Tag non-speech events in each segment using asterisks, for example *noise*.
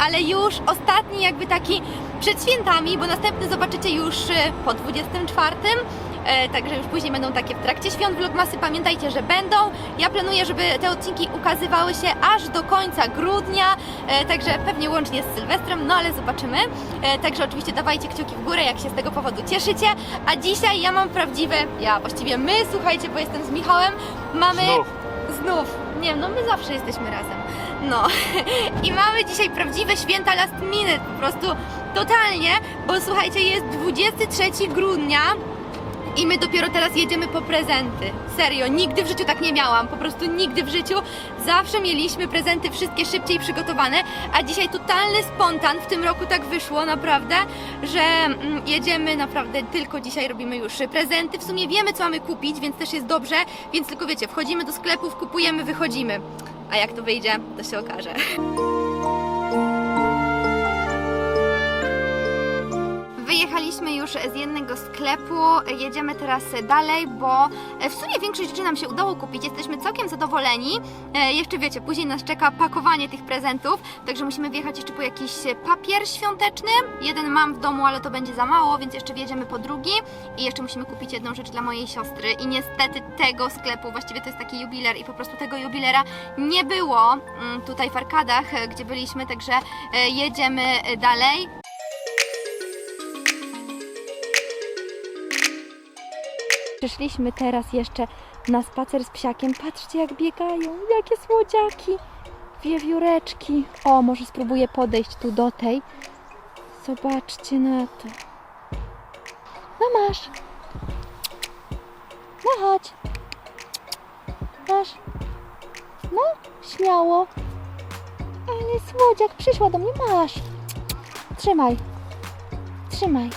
ale już ostatni jakby taki przed świętami, bo następny zobaczycie już e, po 24. E, także już później będą takie w trakcie świąt vlogmasy. Pamiętajcie, że będą. Ja planuję, żeby te odcinki ukazywały się aż do końca grudnia, e, także pewnie łącznie z Sylwestrem, no ale zobaczymy. Także oczywiście dawajcie kciuki w górę, jak się z tego powodu cieszycie. A dzisiaj ja mam prawdziwe, ja właściwie my, słuchajcie, bo jestem z Michałem, mamy... Znów. Znów. Nie, no my zawsze jesteśmy razem. No. *laughs* I mamy dzisiaj prawdziwe święta last minute, po prostu totalnie, bo słuchajcie, jest 23 grudnia i my dopiero teraz jedziemy po prezenty. Serio, nigdy w życiu tak nie miałam, po prostu nigdy w życiu. Zawsze mieliśmy prezenty wszystkie szybciej przygotowane, a dzisiaj totalny spontan. W tym roku tak wyszło naprawdę, że mm, jedziemy naprawdę tylko dzisiaj robimy już prezenty. W sumie wiemy co mamy kupić, więc też jest dobrze, więc tylko wiecie, wchodzimy do sklepów, kupujemy, wychodzimy. A jak to wyjdzie, to się okaże. Wyjechaliśmy już z jednego sklepu, jedziemy teraz dalej, bo w sumie większość rzeczy nam się udało kupić. Jesteśmy całkiem zadowoleni. E, Jeszcze wiecie, później nas czeka pakowanie tych prezentów, także musimy wjechać jeszcze po jakiś papier świąteczny. Jeden mam w domu, ale to będzie za mało, więc jeszcze wjedziemy po drugi. I jeszcze musimy kupić jedną rzecz dla mojej siostry. I niestety tego sklepu, właściwie to jest taki jubiler i po prostu tego jubilera nie było mm, tutaj w Arkadach, e, gdzie byliśmy, także e, jedziemy dalej. Przyszliśmy teraz jeszcze na spacer z psiakiem. Patrzcie jak biegają, jakie słodziaki. Wiewióreczki. O, może spróbuję podejść tu do tej. Zobaczcie na to. No masz. No chodź. Masz. No, śmiało. Ale słodziak, przyszła do mnie, masz. Trzymaj. Trzymaj.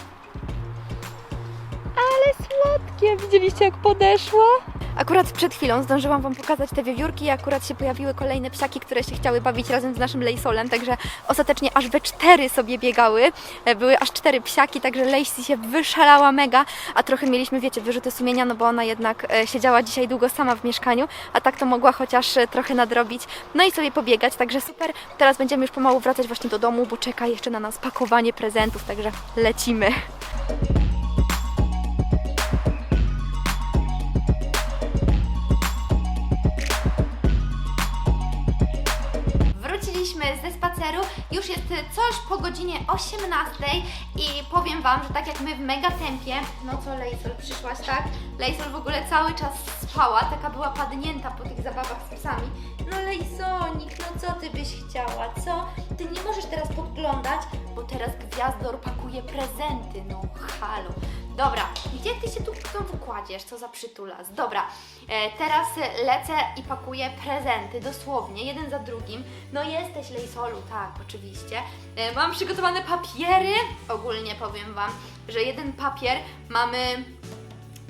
Ale słodkie! Widzieliście jak podeszła? Akurat przed chwilą zdążyłam Wam pokazać te wiewiórki i akurat się pojawiły kolejne psiaki, które się chciały bawić razem z naszym Lejsolem, także ostatecznie aż we cztery sobie biegały. E, Były aż cztery psiaki, także Lacey się wyszalała mega, a trochę mieliśmy, wiecie, wyrzuty sumienia, no bo ona jednak e, siedziała dzisiaj długo sama w mieszkaniu, a tak to mogła chociaż e, trochę nadrobić, no i sobie pobiegać, także super. Teraz będziemy już pomału wracać właśnie do domu, bo czeka jeszcze na nas pakowanie prezentów, także lecimy. Coś po godzinie 18 i powiem Wam, że tak jak my w mega tempie, no co Lejsol, przyszłaś, tak? Lejsol w ogóle cały czas spała, taka była padnięta po tych zabawach z psami. No Lejsonik, no co Ty byś chciała, co? Ty nie możesz teraz podglądać, bo teraz Gwiazdor pakuje prezenty, no halo. Dobra, gdzie Ty się tu znowu kładziesz, co za przytulas? Dobra, e, teraz lecę i pakuję prezenty, dosłownie, jeden za drugim. No jesteś Lejsolu, tak, oczywiście. E, mam przygotowane papiery, ogólnie powiem Wam, że jeden papier mamy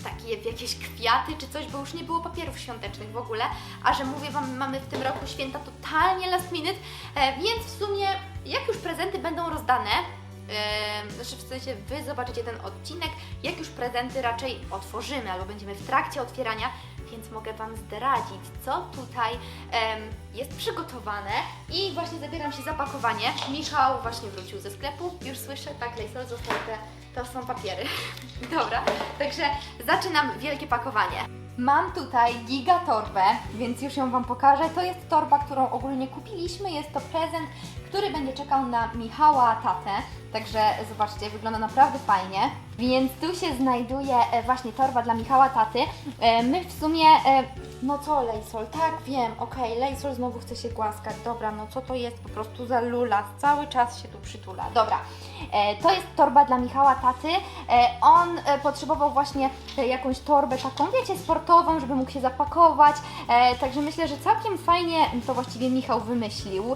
takie jakieś kwiaty czy coś, bo już nie było papierów świątecznych w ogóle, a że mówię Wam, mamy w tym roku święta totalnie last minute, e, więc w sumie jak już prezenty będą rozdane, e, znaczy w sensie Wy zobaczycie ten odcinek, jak już prezenty raczej otworzymy albo będziemy w trakcie otwierania, więc mogę Wam zdradzić, co tutaj em, jest przygotowane i właśnie zabieram się za pakowanie. Michał właśnie wrócił ze sklepu, już słyszę, tak, Lejsol, zostały te, to są papiery. *laughs* Dobra, także zaczynam wielkie pakowanie. Mam tutaj giga torbę, więc już ją Wam pokażę. To jest torba, którą ogólnie kupiliśmy. Jest to prezent, który będzie czekał na Michała tatę. Także zobaczcie, wygląda naprawdę fajnie. Więc tu się znajduje e, właśnie torba dla Michała taty. E, My w sumie, e, no co Lejsol, tak wiem, okej, Lejsol znowu chce się głaskać. Dobra, no co to jest po prostu za lula? Cały czas się tu przytula. Dobra, to jest torba dla Michała taty. On potrzebował właśnie jakąś torbę taką, wiecie, sportową, żeby mógł się zapakować. Także myślę, że całkiem fajnie to właściwie Michał wymyślił.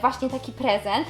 Właśnie taki prezent.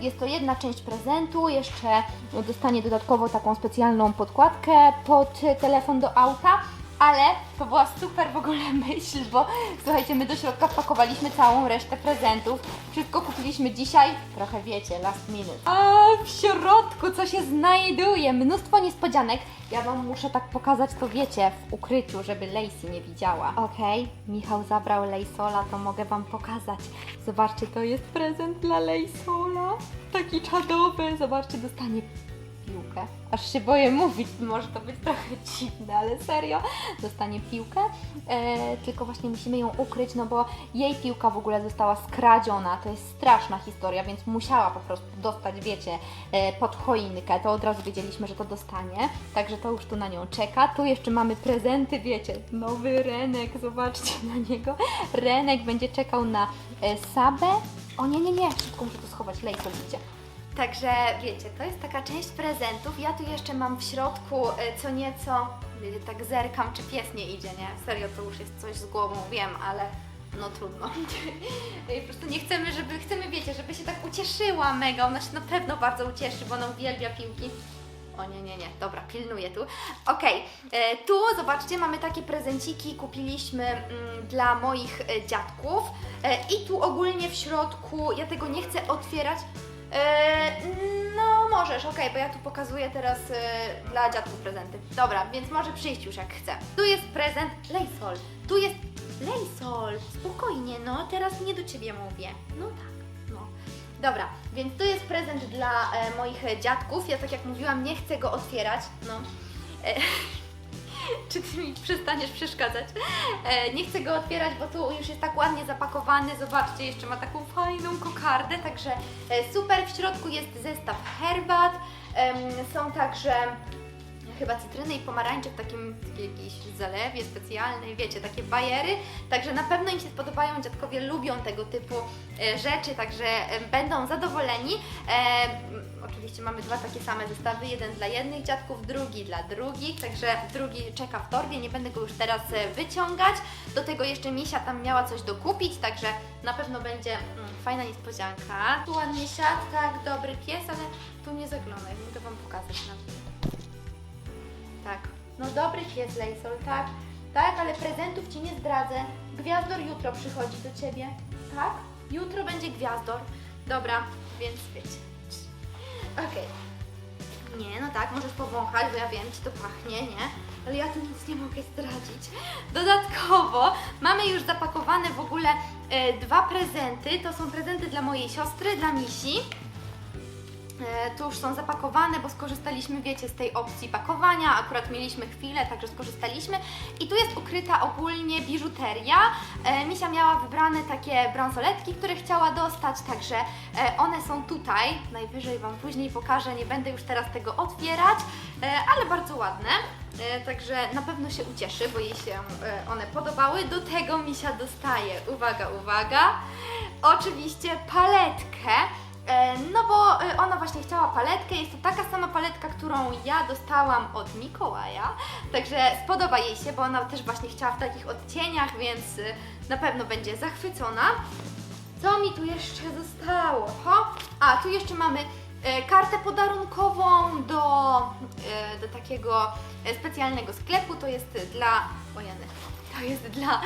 Jest to jedna część prezentu, jeszcze dostanie dodatkowo taką specjalną podkładkę pod telefon do auta. ale to była super w ogóle myśl, bo słuchajcie, my do środka wpakowaliśmy całą resztę prezentów. Wszystko kupiliśmy dzisiaj, trochę wiecie, last minute. A w środku co się znajduje? Mnóstwo niespodzianek. Ja Wam muszę tak pokazać to wiecie, w ukryciu, żeby Lacey nie widziała. Okej, Michał zabrał Lejsola, to mogę Wam pokazać. Zobaczcie, to jest prezent dla Lejsola. Taki czadowy. Zobaczcie, dostanie piłkę. Aż się boję mówić, może to być trochę dziwne, ale serio. Dostanie piłkę, e, tylko właśnie musimy ją ukryć, no bo jej piłka w ogóle została skradziona. To jest straszna historia, więc musiała po prostu dostać, wiecie, e, pod choinkę. To od razu wiedzieliśmy, że to dostanie, także to już tu na nią czeka. Tu jeszcze mamy prezenty, wiecie, nowy Renek, zobaczcie na niego. Renek będzie czekał na e, Sabę. O nie, nie, nie, szybko muszę to schować, lejko widzicie. Także wiecie, to jest taka część prezentów. Ja tu jeszcze mam w środku e, co nieco, wiecie, tak zerkam, czy pies nie idzie, nie? Serio, to już jest coś z głową, wiem, ale no trudno. *laughs* Po prostu nie chcemy, żeby, chcemy, wiecie, żeby się tak ucieszyła mega. Ona się na pewno bardzo ucieszy, bo ona uwielbia piłki. O nie, nie, nie, dobra, pilnuję tu. Okej, e, tu zobaczcie, mamy takie prezenciki, kupiliśmy mm, dla moich e, dziadków. E, I tu ogólnie w środku, ja tego nie chcę otwierać. E, no możesz, okej, bo ja tu pokazuję teraz e, dla dziadków prezenty. Dobra, więc może przyjść już jak chce. Tu jest prezent Lejsol. Tu jest Lejsol. Spokojnie, no teraz nie do ciebie mówię. No tak, no. Dobra, więc tu jest prezent dla e, moich e, dziadków. Ja tak jak mówiłam, nie chcę go otwierać. No. E, *laughs* *laughs* czy ty mi przestaniesz przeszkadzać? E, nie chcę go otwierać, bo tu już jest tak ładnie zapakowany. Zobaczcie, jeszcze ma taką fajną kokardę, także e, super. W środku jest zestaw herbat. Em, są także chyba cytryny i pomarańcze w takim jakiejś zalewie specjalnej, wiecie, takie bajery. Także na pewno im się spodobają, dziadkowie lubią tego typu e, rzeczy, także e, będą zadowoleni. E, oczywiście mamy dwa takie same zestawy, jeden dla jednych dziadków, drugi dla drugich, także drugi czeka w torbie, nie będę go już teraz e, wyciągać. Do tego jeszcze Misia tam miała coś dokupić, także na pewno będzie mm, fajna niespodzianka. Tu ładnie siadł, tak, dobry pies, ale tu nie zaglądaj, mogę Wam pokazać na tak. No dobry pies Lejsol, tak? Tak, ale prezentów Ci nie zdradzę. Gwiazdor jutro przychodzi do Ciebie. Tak? Jutro będzie gwiazdor. Dobra, więc wiecie. Okej. Nie, no tak, możesz powąchać, bo ja wiem, Ci to pachnie, nie? Ale ja tu nic nie mogę zdradzić. Dodatkowo mamy już zapakowane w ogóle e, dwa prezenty. To są prezenty dla mojej siostry, dla Misi. E, Tu już są zapakowane, bo skorzystaliśmy, wiecie, z tej opcji pakowania. Akurat mieliśmy chwilę, także skorzystaliśmy. I tu jest ukryta ogólnie biżuteria. E, Misia miała wybrane takie bransoletki, które chciała dostać, także e, one są tutaj. Najwyżej Wam później pokażę, nie będę już teraz tego otwierać, ale bardzo ładne. Także na pewno się ucieszy, bo jej się one podobały. Do tego Misia dostaje, uwaga, uwaga, oczywiście paletkę. E, No bo e, ona właśnie chciała paletkę, jest to taka sama paletka, którą ja dostałam od Mikołaja, także spodoba jej się, bo ona też właśnie chciała w takich odcieniach, więc e, na pewno będzie zachwycona. Co mi tu jeszcze zostało? Ho? A, tu jeszcze mamy kartę podarunkową do, do takiego specjalnego sklepu, to jest dla, ojany, to jest dla,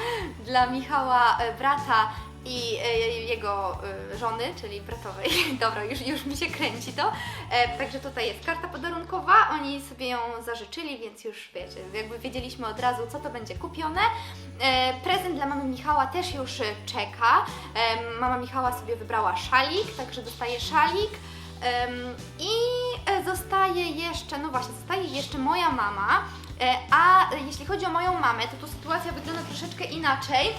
dla Michała brata i e, jego e, żony, czyli bratowej. *laughs* Dobra, już, już mi się kręci to. E, także tutaj jest karta podarunkowa, oni sobie ją zażyczyli, więc już wiecie, jakby wiedzieliśmy od razu, co to będzie kupione. Prezent dla mamy Michała też już czeka. Mama Michała sobie wybrała szalik, także dostaje szalik. I zostaje jeszcze, no właśnie, zostaje jeszcze moja mama. A jeśli chodzi o moją mamę, to tu sytuacja wygląda troszeczkę inaczej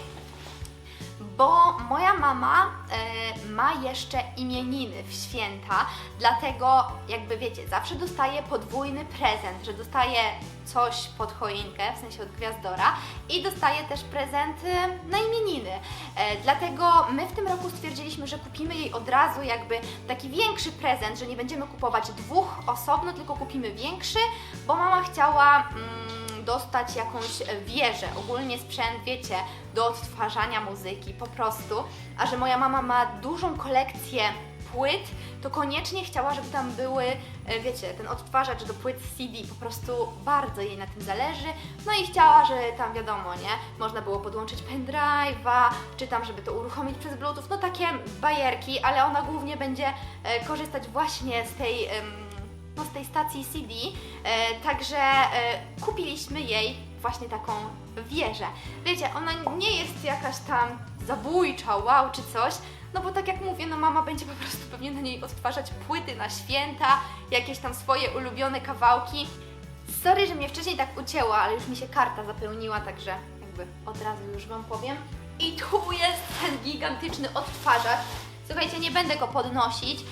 bo moja mama e, ma jeszcze imieniny w święta, dlatego jakby wiecie, zawsze dostaje podwójny prezent, że dostaje coś pod choinkę, w sensie od gwiazdora i dostaje też prezent e, na imieniny. E, dlatego my w tym roku stwierdziliśmy, że kupimy jej od razu jakby taki większy prezent, że nie będziemy kupować dwóch osobno, tylko kupimy większy, bo mama chciała mm, dostać jakąś wieżę, ogólnie sprzęt, wiecie, do odtwarzania muzyki, po prostu. A że moja mama ma dużą kolekcję płyt, to koniecznie chciała, żeby tam były, e, wiecie, ten odtwarzacz do płyt CD, po prostu bardzo jej na tym zależy. No i chciała, że tam wiadomo, nie, można było podłączyć pendrive'a, czy tam, żeby to uruchomić przez Bluetooth, no takie bajerki, ale ona głównie będzie e, korzystać właśnie z tej, no, z tej stacji CD, e, także e, kupiliśmy jej właśnie taką wieżę. Wiecie, ona nie jest jakaś tam zabójcza, wow, czy coś, no bo tak jak mówię, no mama będzie po prostu pewnie na niej odtwarzać płyty na święta, jakieś tam swoje ulubione kawałki. Sorry, że mnie wcześniej tak ucięła, ale już mi się karta zapełniła, także jakby od razu już Wam powiem. I tu jest ten gigantyczny odtwarzacz. Słuchajcie, nie będę go podnosić, e,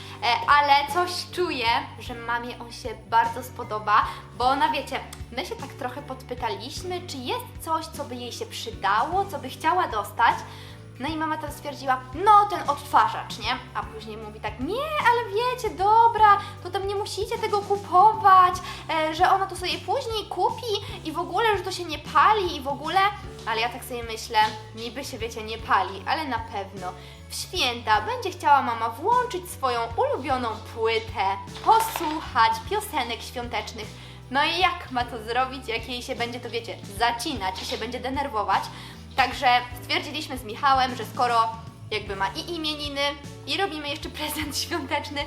ale coś czuję, że mamie on się bardzo spodoba, bo ona wiecie, my się tak trochę podpytaliśmy, czy jest coś, co by jej się przydało, co by chciała dostać. No i mama tam stwierdziła, no ten odtwarzacz, nie? A później mówi tak, nie, ale wiecie, dobra, to tam nie musicie tego kupować, e, że ona to sobie później kupi i w ogóle, że to się nie pali i w ogóle. Ale ja tak sobie myślę, niby się wiecie, nie pali, ale na pewno w święta będzie chciała mama włączyć swoją ulubioną płytę, posłuchać piosenek świątecznych. No i jak ma to zrobić, jak jej się będzie to, wiecie, zacinać i się będzie denerwować? Także stwierdziliśmy z Michałem, że skoro jakby ma i imieniny, i robimy jeszcze *laughs* prezent świąteczny,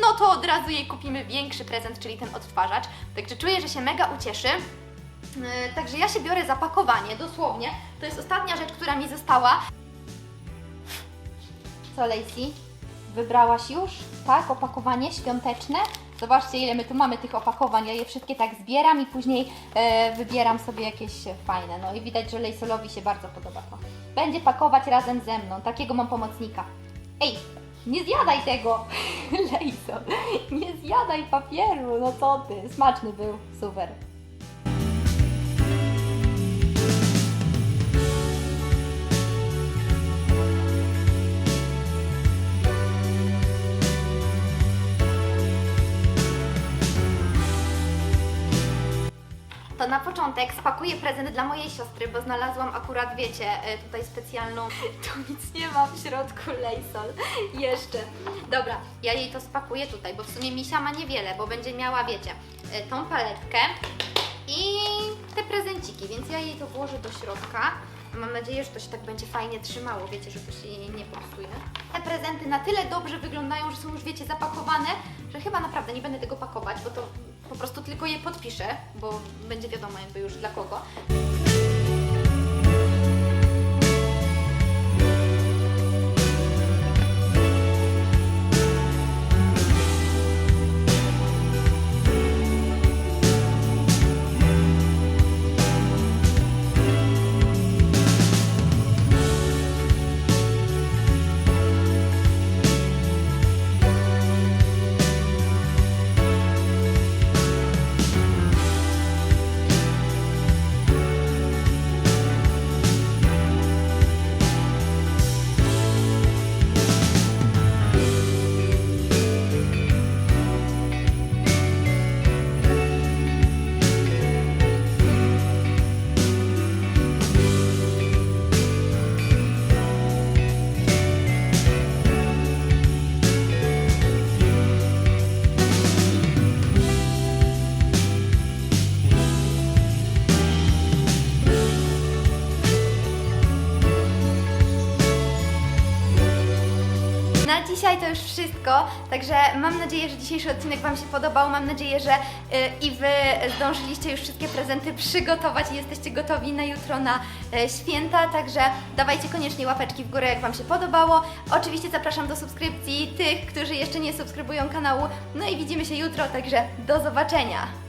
no to od razu jej kupimy większy prezent, czyli ten odtwarzacz. Także czuję, że się mega ucieszy. Yy, Także ja się biorę za pakowanie, dosłownie. To jest ostatnia rzecz, która mi została. Co, Lacey? Wybrałaś już? Tak, opakowanie świąteczne? Zobaczcie, ile my tu mamy tych opakowań. Ja je wszystkie tak zbieram i później e, wybieram sobie jakieś e, fajne. No i widać, że Lejsolowi się bardzo podoba to. Będzie pakować razem ze mną. Takiego mam pomocnika. Ej, nie zjadaj tego! *laughs* Lejsol, nie zjadaj papieru. No co ty? Smaczny był. Super. To na początek spakuję prezent dla mojej siostry, bo znalazłam akurat, wiecie, e, tutaj specjalną... *laughs* Tu nic nie ma w środku, Lejsol. Jeszcze. Dobra, ja jej to spakuję tutaj, bo w sumie misia ma niewiele, bo będzie miała, wiecie, e, tą paletkę i te prezenciki, więc ja jej to włożę do środka. Mam nadzieję, że to się tak będzie fajnie trzymało, wiecie, że to się jej nie popsuje. Te prezenty na tyle dobrze wyglądają, że są już, wiecie, zapakowane, że chyba naprawdę nie będę tego pakować, bo to po prostu tylko je podpiszę, bo będzie wiadomo jakby już dla kogo. Wszystko, także mam nadzieję, że dzisiejszy odcinek Wam się podobał. Mam nadzieję, że y, i Wy zdążyliście już wszystkie prezenty przygotować i jesteście gotowi na jutro na y, święta, także dawajcie koniecznie łapeczki w górę, jak Wam się podobało. Oczywiście zapraszam do subskrypcji tych, którzy jeszcze nie subskrybują kanału. No i widzimy się jutro, także do zobaczenia!